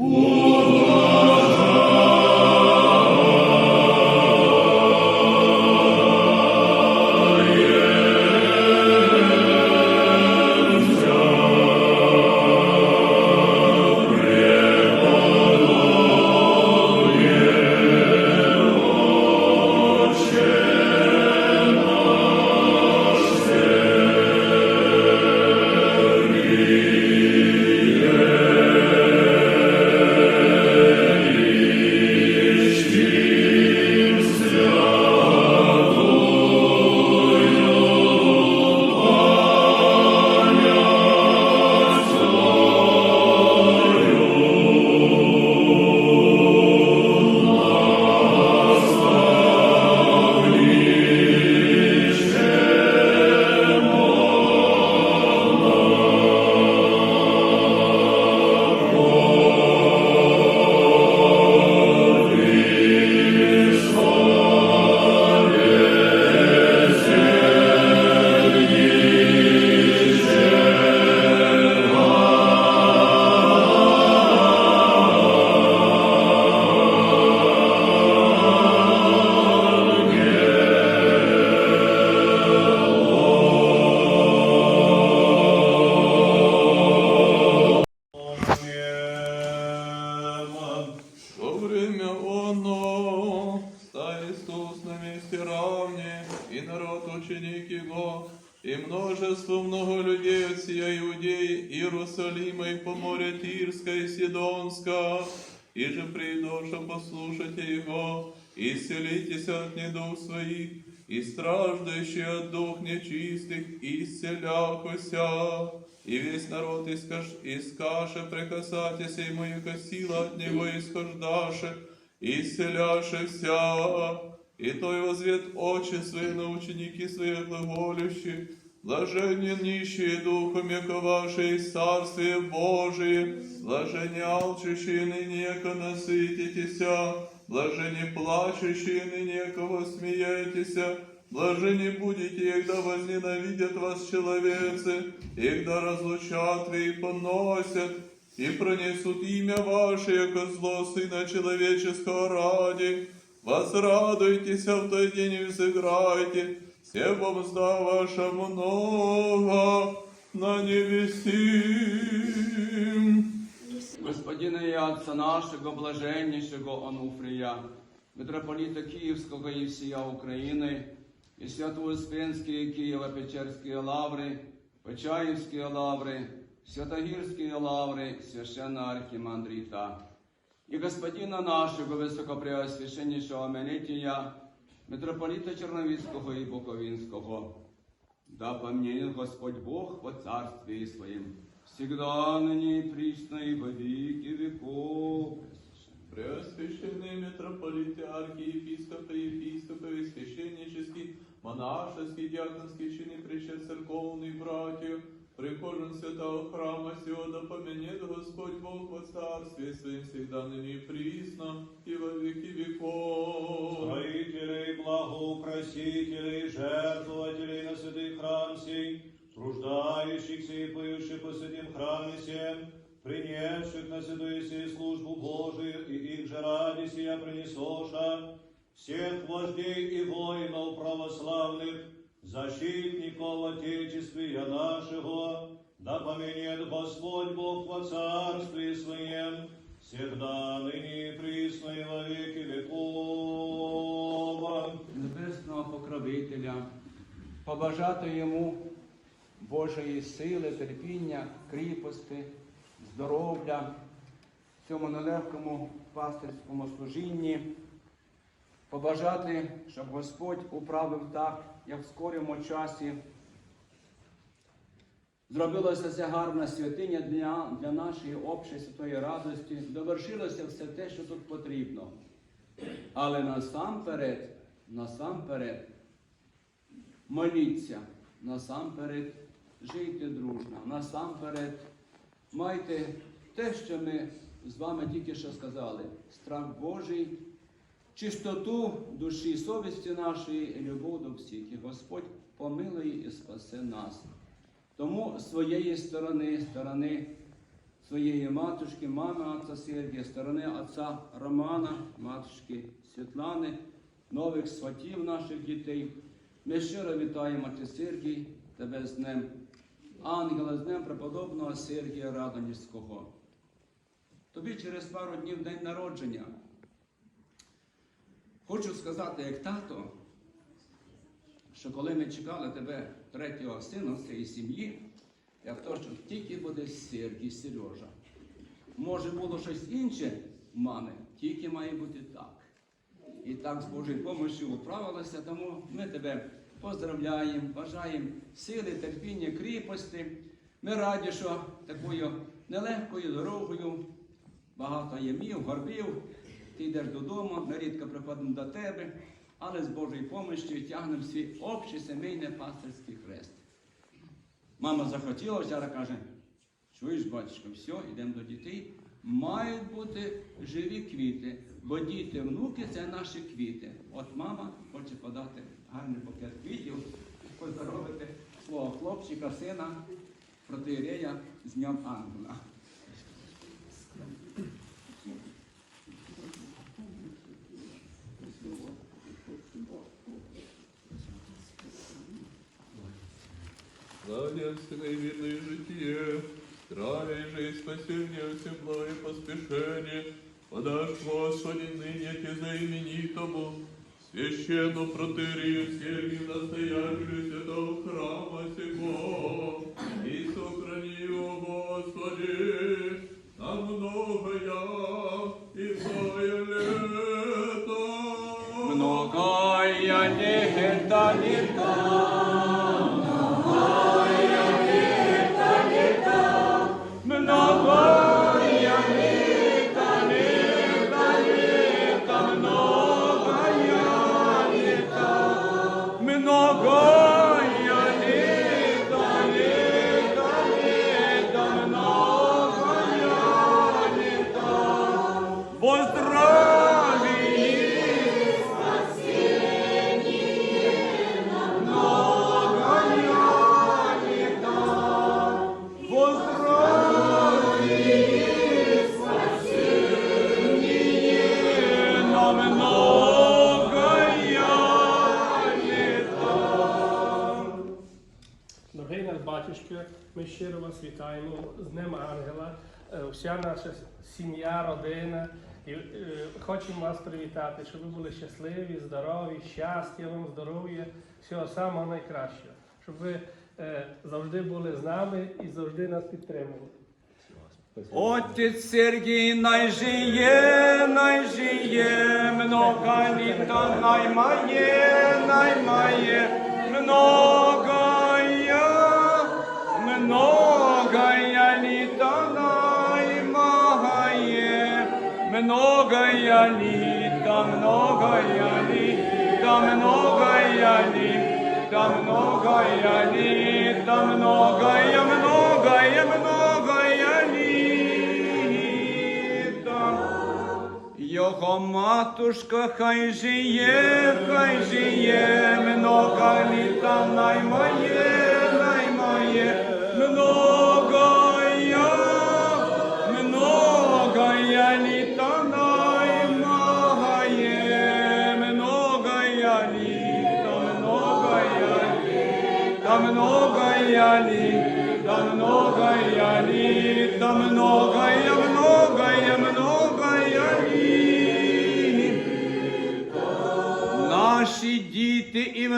Во и множество много людей от сия Иудеи, Иерусалима и по море Тирска и Сидонска, и же придоша послушайте Его, и исцелитесь от недуг своих, и страждущие от дух нечистых, исцеляхуся. И весь народ искаш, искаше прикасатися, и моя сила от него исхождаше, исцеляшися. И той возвет очи свои на ученики свои глаголющие, Блаженне нищие духом, яко ваше из Царствие Божие, блаженне алчущие ныне, яко насытитеся, блаженне плачущие ныне, яко восмеетеся, блаженне будете, когда возненавидят вас человецы, и когда разлучат вы и поносят, и пронесут имя ваше, яко зло Сына Человеческого ради. Возрадуйтесь в той день и взыграйте, все помста ваша много на небеси. Господина і Отця нашого, блаженнішого Онуфрія, митрополита Київського і всія України, і Свято-Успенської Києво-Печерської лаври, Почаївської лаври, Святогірської лаври, священного архимандрита, і господина нашого високопреосвященнішого Менетія, митрополита Черновіцького і Буковинського, да помнит Господь Бог во Царстве Своем, всегда ныне и присно и во веки веков. Преосвященные митрополиты, архиепископы, епископы, священнический, монашеский, диаконский чины, причет церковные братья, прихожан святого храма сего, да поменет Господь Бог во царстве своим всегда ныне и присно, и во веки веков. Строителей, благоукрасителей, жертвователей на святый храм сей, труждающихся и поющих по святым храме всем, принесших на святую сей службу Божию, и их же ради сия принесоша, всех вождей и воинов православных, защитников Отечествия нашего, да поменет Господь Бог во Царстве Своем, всегда ныне и присно и во веки веков. Небесного покровителя, побажати йому Божої сили, терпіння, кріпости, здоров'я в цьому нелегкому пастирському служінні, побажати, щоб Господь управив так, як в скорому часі. Зробилося ця гарна святиня для, для нашої общої святої радості, довершилося все те, що тут потрібно. Але насамперед, насамперед, моліться, насамперед жийте дружно, насамперед майте те, що ми з вами тільки що сказали: страх Божий, чистоту душі, совісті нашої любов до всіх. І Господь помилує і спасе нас. Тому з своєї сторони, сторони твоєї матушки, мами отця Сергія, сторони отця Романа, матушки Світлани, нових сватів наших дітей. Ми щиро вітаємо Отець Сергій, тебе з Днем Ангела, з Днем преподобного Сергія Радонівського. Тобі через пару днів день народження. Хочу сказати, як тато, що коли ми чекали тебе третього сина з цієї сім'ї, я то, що тільки буде Сергій, Сережа. Може було щось інше мами, тільки має бути так. І так з Божою допомогою управилося, тому ми тебе поздравляємо, бажаємо сили, терпіння, кріпості. Ми раді, що такою нелегкою дорогою, багато ямів, горбів, ти йдеш додому, ми рідко приходимо до тебе, але з Божою допомогою тягнемо свій общий сімейний пастирський хрест. Мама захотіла, вчора каже, чуєш, батюшко, все, йдемо до дітей. Мають бути живі квіти, бо діти, внуки це наші квіти. От мама хоче подати гарний букет квітів, поздоровити свого хлопчика, сина, протиєрея з Днем Ангела. И мирное житие, здравие же и спасение всем благо и поспешение, подашь, Господи, ныне те знаменитому, священну протерию Сергию настоятелю святого храма сего, и сохрани его, Господи, на многое и многое Батюшко, ми щиро вас вітаємо з Днем Ангела, е, вся наша сім'я, родина. І е, хочемо вас привітати, щоб ви були щасливі, здорові, щастя вам, здоров'я, всього самого найкращого. Щоб ви е, завжди були з нами і завжди нас підтримували. Отец Сергій найжиє, найжиє, много літа наймає, многая літа, многая літа, многая літа, многая літа, многая, многая, многая літа. Його матушка хай жиє, хай жиє, много літа наймає,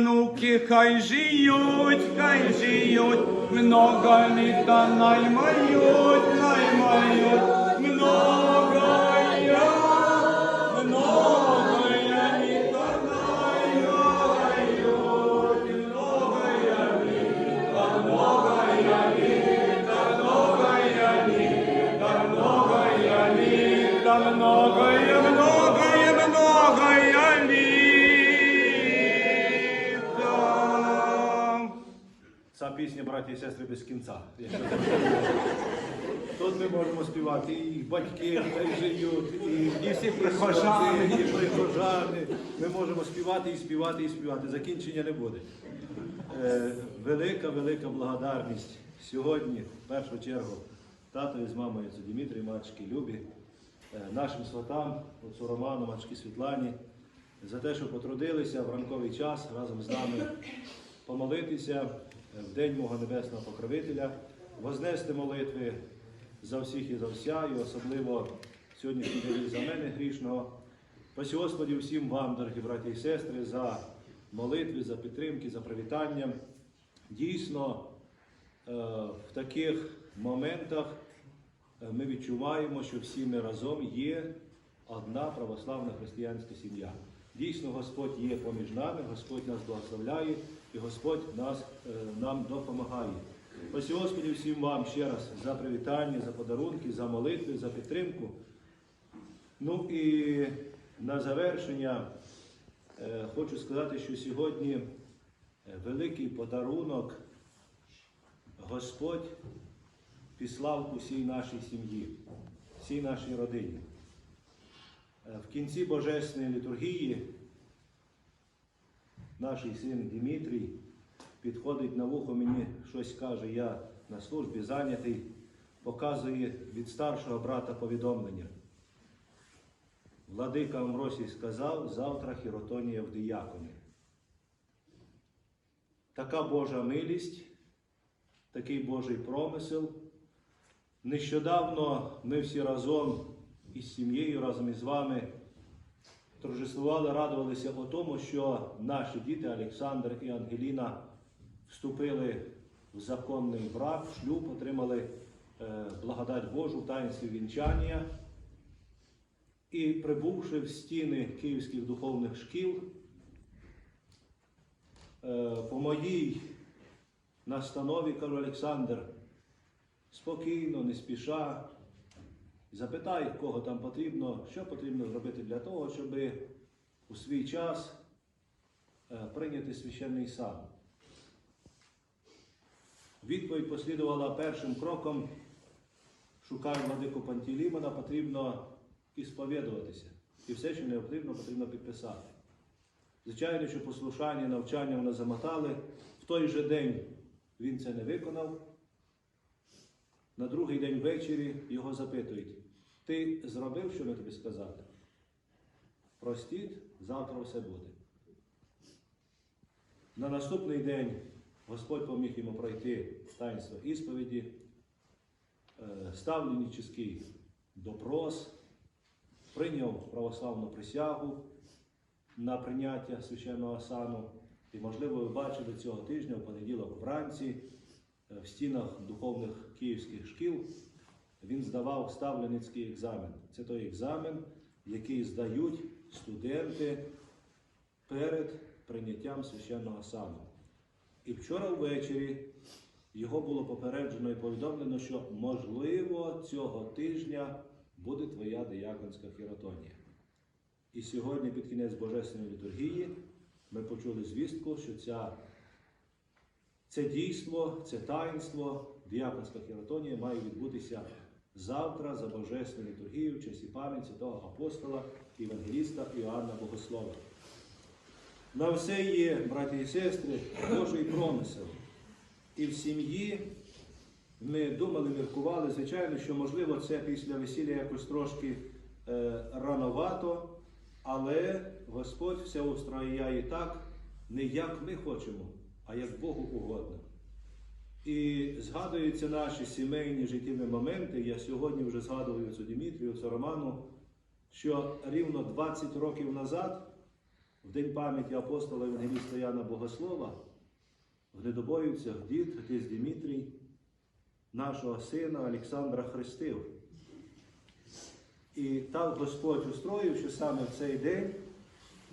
внуки хай жиють, хай жиють, много літа наймають, наймають, многая, Ця пісня, браті і сестри, без кінця. Тут ми можемо співати і батьки хай живуть, і, І всі прихожани. і прихожани. Ми можемо співати і співати і співати. Закінчення не буде. Е, велика, велика благодарність сьогодні, в першу чергу, татові з мамою, отцю Дмитрію, матушки Любі, е, нашим сватам, отцу Роману, матушки Світлані, за те, що потрудилися в ранковий час разом з нами помолитися в День мого Небесного Покровителя, вознести молитви за всіх і за вся, і особливо сьогоднішній день за мене грішного. Спасі Господі всім вам, дорогі браті і сестри, за молитви, за підтримки, за привітання. Дійсно, е, в таких моментах е, ми відчуваємо, що всі ми разом є одна православна християнська сім'я. Дійсно, Господь є поміж нами, Господь нас благословляє і Господь нас, е, нам допомагає. Ось Господі всім вам ще раз за привітання, за подарунки, за молитви, за підтримку. Ну і на завершення е, хочу сказати, що сьогодні е, великий подарунок Господь післав усій нашій сім'ї, всій нашій родині. В кінці Божественної літургії наш син Дмитрій підходить на вухо мені, щось каже, я на службі зайнятий, показує від старшого брата повідомлення. Владика Амросій сказав, завтра хіротонія в дияконі. Така Божа милість, такий Божий промисел. Нещодавно ми всі разом із сім'єю, разом із вами торжествували, радувалися о тому, що наші діти Олександр і Ангеліна вступили в законний брак, шлюб, отримали е, благодать Божу в таїнстві вінчання. І прибувши в стіни київських духовних шкіл, е, по моїй настанові кажу Олександр, спокійно, не спіша, запитай, кого там потрібно, що потрібно зробити для того, щоб у свій час е, прийняти священний сан. Відповідь послідувала першим кроком. Шукаю владику Пантелеймона, потрібно і сповідуватися. І все, що необхідно, потрібно підписати. Звичайно, що послушання, навчання вони замотали. В той же день він це не виконав. На другий день ввечері його запитують: ти зробив, що ми тобі сказали? Простіть, завтра все буде. На наступний день Господь поміг йому пройти таїнство ісповіді, е, ставленнический допрос, прийняв православну присягу на прийняття священного сану. І, можливо, ви бачили цього тижня, в понеділок вранці, е, в стінах духовних київських шкіл він здавав ставленницький екзамен. Це той екзамен, який здають студенти перед прийняттям священного сану. І вчора ввечері його було попереджено і повідомлено, що можливо цього тижня буде твоя дияконська хіротонія. І сьогодні, під кінець Божественної літургії, ми почули звістку, що ця, це дійство, це таїнство, діяконська хіротонія має відбутися завтра за Божественною літургією в часі пам'яті того апостола, Євангеліста Іоанна Богослова. На все є, браті і сестри, Божий промисел. І в сім'ї ми думали, міркували, звичайно, що можливо це після весілля якось трошки е, рановато, але Господь все устрояє так, не як ми хочемо, а як Богу угодно. І згадуються наші сімейні життєві моменти. Я сьогодні вже згадував цю Дмитрію, цю Роману, що рівно 20 років назад, в день пам'яті апостола Євангеліста Яна Богослова, в Недобоївцях дід, отець Дмитрій, нашого сина Олександра хрестив. І так Господь устроїв, що саме в цей день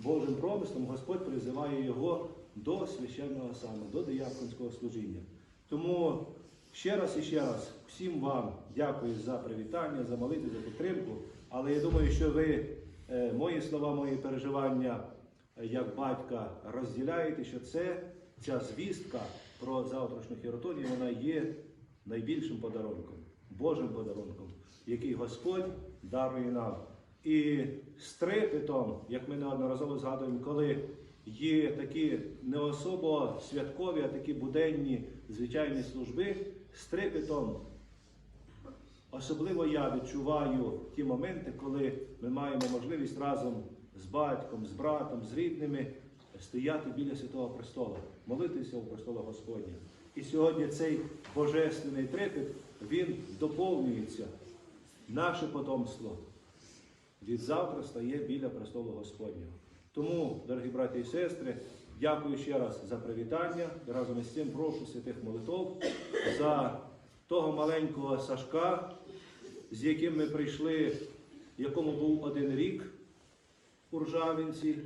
Божим промислом Господь призиває його до священного сану, до дияконського служіння. Тому ще раз і ще раз всім вам дякую за привітання, за молитву, за підтримку. Але я думаю, що ви е, мої слова, мої переживання е, як батька розділяєте, що це ця звістка про завтрашню хіротонію, вона є найбільшим подарунком, Божим подарунком, який Господь дарує нам. І з трепетом, як ми неодноразово згадуємо, коли є такі не особо святкові, а такі буденні звичайні служби, з трепетом Особливо я відчуваю ті моменти, коли ми маємо можливість разом з батьком, з братом, з рідними стояти біля Святого Престола, молитися у престола Господня. І сьогодні цей божественний трепет, він доповнюється. Наше потомство від завтра стає біля престолу Господнього. Тому, дорогі браті і сестри, дякую ще раз за привітання. Разом із цим прошу святих молитов за того маленького Сашка, з яким ми прийшли, якому був один рік у Ржавінці.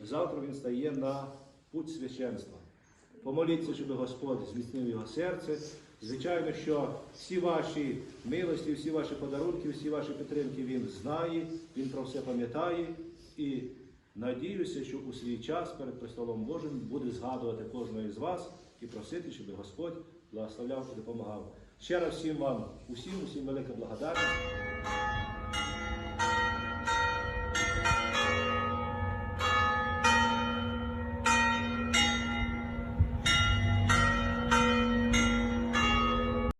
Завтра він стає на путь священства. Помоліться, щоб Господь зміцнив його серце. Звичайно, що всі ваші милості, всі ваші подарунки, всі ваші підтримки він знає, він про все пам'ятає. І надіюся, що у свій час перед престолом Божим буде згадувати кожного із вас і просити, щоб Господь благословляв і допомагав. Ще раз всім вам, усім, усім велика благодарність.